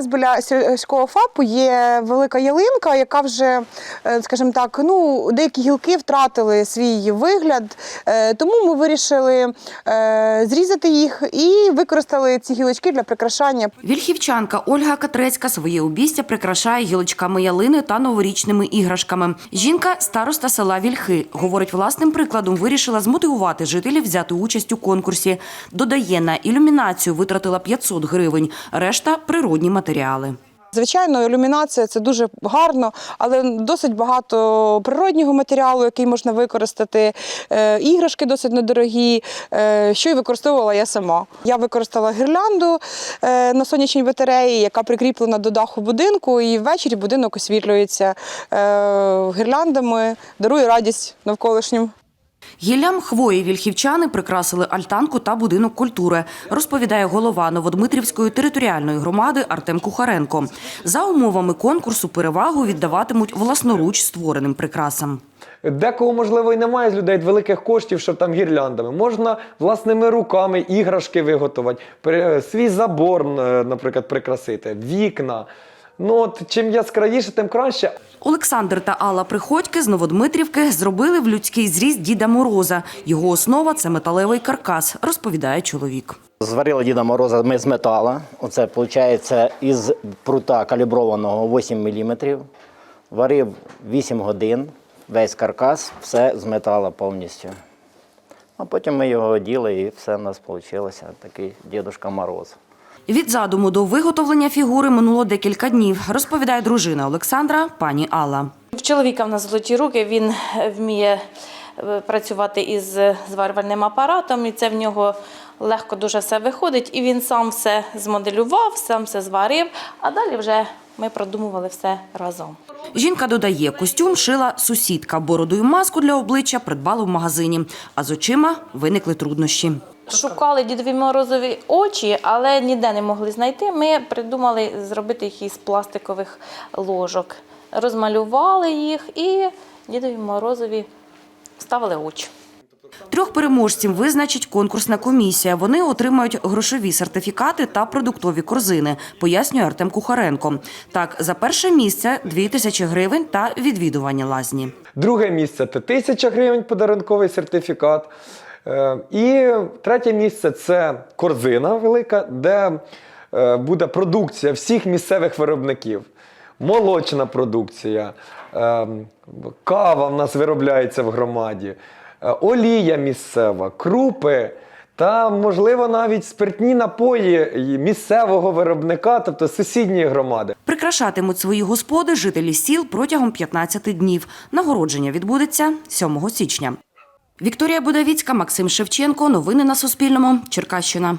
нас біля сільського ФАПу є велика ялинка, яка вже, е, скажімо так, ну деякі гілки втратили свій вигляд. Е, Тому ми вирішили е, зрізати їх і використали ці гілочки для прикрашання Вільхівчанка Ольга Катрецька своє обістя прикрашає гілочками ялини та новорічними іграшками. Жінка староста села Вільхи. Говорить, власним прикладом вирішила змотивувати жителів взяти участь у конкурсі. Додає, на ілюмінацію витратила 500 гривень, решта природні матеріали. Звичайно, ілюмінація це дуже гарно, але досить багато природнього матеріалу, який можна використати. Е, Іграшки досить недорогі, е, що й використовувала я сама. Я використала гірлянду е, на сонячній батареї, яка прикріплена до даху будинку, і ввечері будинок освітлюється гірляндами, дарує радість навколишнім. Гіллям хвої вільхівчани прикрасили альтанку та будинок культури, розповідає голова Новодмитрівської територіальної громади Артем Кухаренко. За умовами конкурсу перевагу віддаватимуть власноруч створеним прикрасам. Декого, можливо, і немає з людей великих коштів, щоб там гірляндами. Можна власними руками іграшки виготовити, свій забор, е, наприклад, прикрасити, вікна. Ну, от, чим яскравіше, тим краще. Олександр та Алла Приходьки з Новодмитрівки зробили в людський зріст Діда Мороза. Його основа це металевий каркас, розповідає чоловік. Зварили Діда Мороза ми з метала. Оце виходить із прута каліброваного 8 мм. Варив 8 годин, весь каркас, все з метала повністю. А потім ми його оділи і все в нас вийшло. Такий Дідушка Мороз. Від задуму до виготовлення фігури минуло декілька днів, розповідає дружина Олександра, пані Алла. В чоловіка в нас золоті руки, він вміє е, працювати із зварювальним апаратом, і це в нього легко дуже все виходить. І він сам все змоделював, сам все зварив, а далі вже ми продумували все разом. Жінка додає, костюм шила сусідка, бороду і маску для обличчя придбала в магазині, а з очима виникли труднощі. Шукали дідові морозові очі, але ніде не могли знайти. Ми придумали зробити їх із пластикових ложок. Розмалювали їх і дідові морозові вставили очі. Трьох переможців визначить конкурсна комісія. Вони отримають грошові сертифікати та продуктові корзини, пояснює Артем Кухаренко. Так, за перше місце – 2 тисячі гривень та відвідування лазні. Друге місце це 1000 гривень подарунковий сертифікат. Е, І третє місце це корзина велика, де е, буде продукція всіх місцевих виробників. Молочна продукція, е, кава в нас виробляється в громаді, олія місцева, крупи та, можливо, навіть спиртні напої місцевого виробника, тобто сусідньої громади. Прикрашатимуть свої господи жителі сіл протягом 15 днів. Нагородження відбудеться 7 січня. Вікторія Будавіцька, Максим Шевченко. Новини на Суспільному. Черкащина.